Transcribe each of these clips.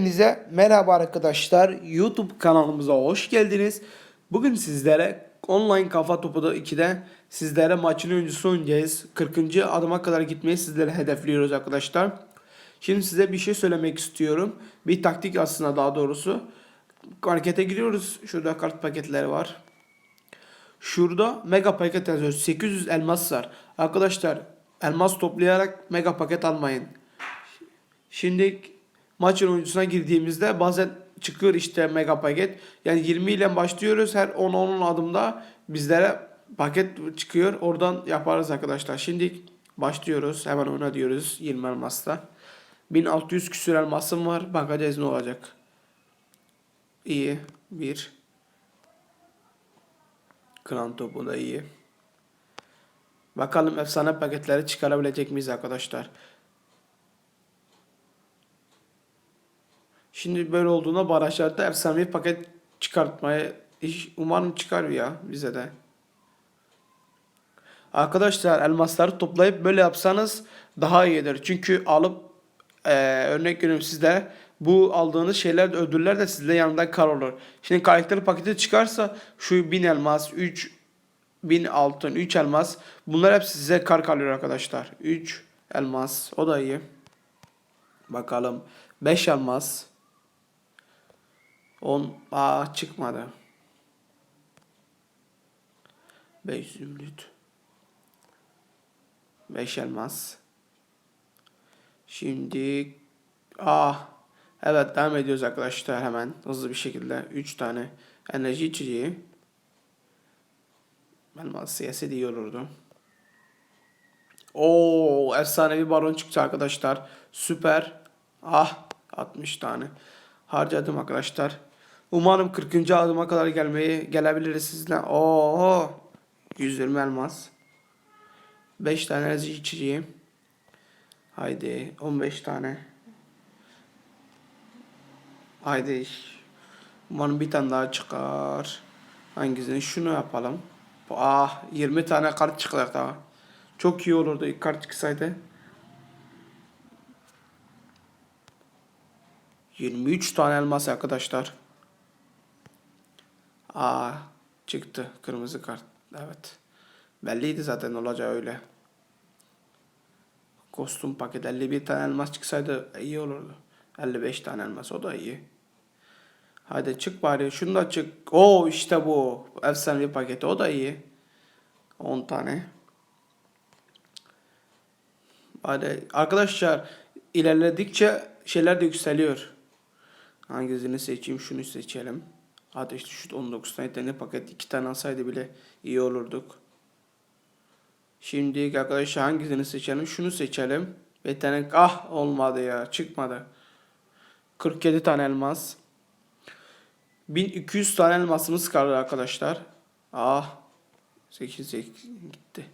Hepinize merhaba arkadaşlar. YouTube kanalımıza hoş geldiniz. Bugün sizlere online kafa topuda 2'de sizlere maçın öncüsü oynayacağız. 40. adıma kadar gitmeyi sizlere hedefliyoruz arkadaşlar. Şimdi size bir şey söylemek istiyorum. Bir taktik aslında daha doğrusu. Markete giriyoruz. Şurada kart paketleri var. Şurada mega paket yazıyor. 800 elmas var. Arkadaşlar elmas toplayarak mega paket almayın. Şimdi maçın oyuncusuna girdiğimizde bazen çıkıyor işte mega paket. Yani 20 ile başlıyoruz. Her 10-10 adımda bizlere paket çıkıyor. Oradan yaparız arkadaşlar. Şimdi başlıyoruz. Hemen oyna diyoruz 20 elmasla. 1600 küsür elmasım var. Bakacağız ne olacak. İyi. Bir. Klan topu da iyi. Bakalım efsane paketleri çıkarabilecek miyiz arkadaşlar. Şimdi böyle olduğunda barajlarda efsane bir paket çıkartmaya iş- umarım çıkar ya bize de. Arkadaşlar elmasları toplayıp böyle yapsanız daha iyidir. Çünkü alıp eee, örnek veriyorum sizde bu aldığınız şeyler ödüller de sizde yanında kar olur. Şimdi karakter paketi çıkarsa şu 1000 elmas, 3 1000 altın, 3 elmas bunlar hep size kar kalıyor arkadaşlar. 3 elmas o da iyi. Bakalım 5 elmas 10 aa çıkmadı. 5 zümrüt. 5 elmas. Şimdi ah evet devam ediyoruz arkadaşlar hemen hızlı bir şekilde 3 tane enerji içeceği. Elmas siyasi de iyi olurdu. Oo efsanevi baron çıktı arkadaşlar. Süper. Ah 60 tane. Harcadım arkadaşlar. Umarım 40. adıma kadar gelmeyi gelebiliriz sizle. Oo 120 elmas. 5 tane enerji içeceği. Haydi 15 tane. Haydi. Umarım bir tane daha çıkar. Hangisini? Şunu yapalım. Ah 20 tane kart çıkacak daha. Çok iyi olurdu ilk kart çıksaydı. 23 tane elmas arkadaşlar. Aa çıktı kırmızı kart. Evet. Belliydi zaten olacağı öyle. Kostüm paket 51 tane elmas çıksaydı iyi olurdu. 55 tane elmas o da iyi. Hadi çık bari şunu da çık. Oo işte bu. Efsane bir paket o da iyi. 10 tane. Hadi arkadaşlar ilerledikçe şeyler de yükseliyor. Hangisini seçeyim? Şunu seçelim. Hadi işte şu 19 tane tane paket 2 tane alsaydı bile iyi olurduk. Şimdi arkadaşlar hangisini seçelim? Şunu seçelim. Yetenek ah olmadı ya çıkmadı. 47 tane elmas. 1200 tane elmasımız kaldı arkadaşlar. Ah 8 gitti.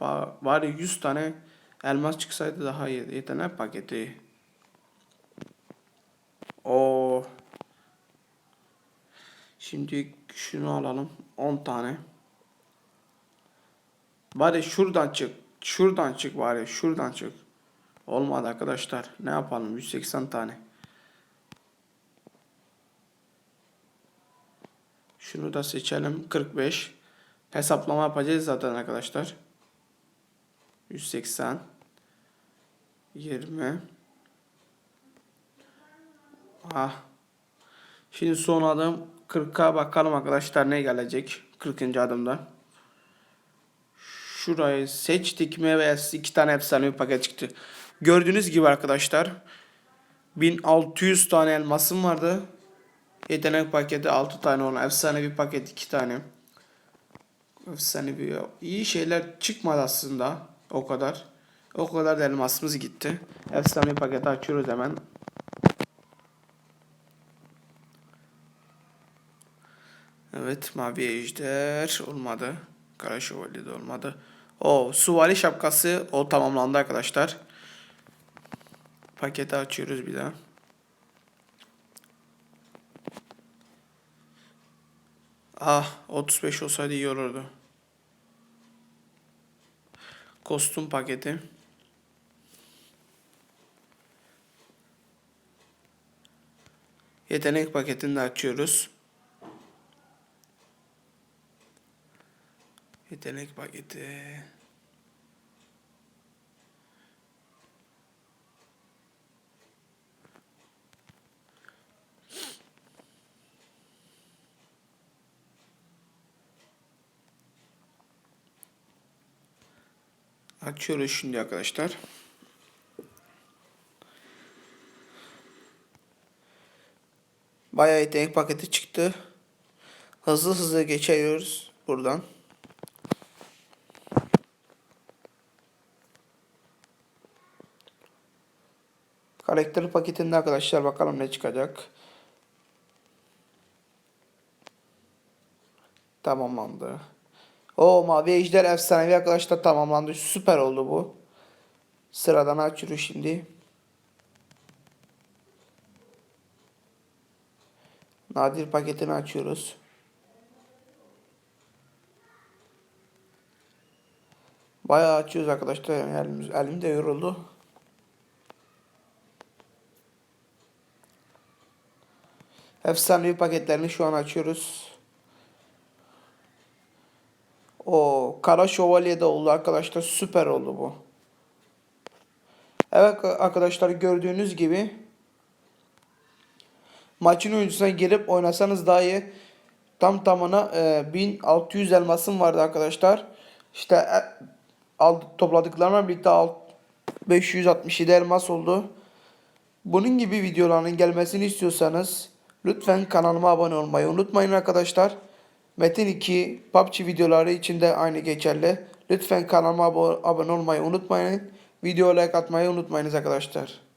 Ba- Bari 100 tane elmas çıksaydı daha iyi. Yetenek paketi. O. Şimdi şunu alalım. 10 tane. Bari şuradan çık. Şuradan çık bari. Şuradan çık. Olmadı arkadaşlar. Ne yapalım? 180 tane. Şunu da seçelim. 45. Hesaplama yapacağız zaten arkadaşlar. 180. 20. Ah. Şimdi son adım 40'a bakalım arkadaşlar ne gelecek 40. adımda. Şurayı seçtik mi ve iki tane efsane bir paket çıktı. Gördüğünüz gibi arkadaşlar 1600 tane elmasım vardı. Yetenek paketi 6 tane olan efsane bir paket 2 tane. Efsane bir iyi şeyler çıkmadı aslında o kadar. O kadar da elmasımız gitti. Efsane bir paketi açıyoruz hemen. Evet mavi ejder olmadı. Kara şövalye de olmadı. O süvari şapkası o tamamlandı arkadaşlar. Paketi açıyoruz bir daha. Ah 35 olsaydı iyi olurdu. Kostüm paketi. Yetenek paketini de açıyoruz. Yetenek paketi. Açıyoruz şimdi arkadaşlar. Bayağı yetenek paketi çıktı. Hızlı hızlı geçiyoruz buradan. Karakter paketinde arkadaşlar bakalım ne çıkacak. Tamamlandı. O mavi ejder efsanevi arkadaşlar tamamlandı. Süper oldu bu. Sıradan açıyoruz şimdi. Nadir paketini açıyoruz. Bayağı açıyoruz arkadaşlar. Elimiz, elim de yoruldu. Efsanevi paketlerini şu an açıyoruz. O kara şövalye de oldu arkadaşlar. Süper oldu bu. Evet arkadaşlar gördüğünüz gibi maçın oyuncusuna girip oynasanız daha iyi. Tam tamına e, 1600 elmasım vardı arkadaşlar. İşte e, aldı, topladıklarımla birlikte alt, 567 elmas oldu. Bunun gibi videoların gelmesini istiyorsanız lütfen kanalıma abone olmayı unutmayın arkadaşlar. Metin 2 PUBG videoları için de aynı geçerli. Lütfen kanalıma abo- abone olmayı unutmayın. Video like atmayı unutmayınız arkadaşlar.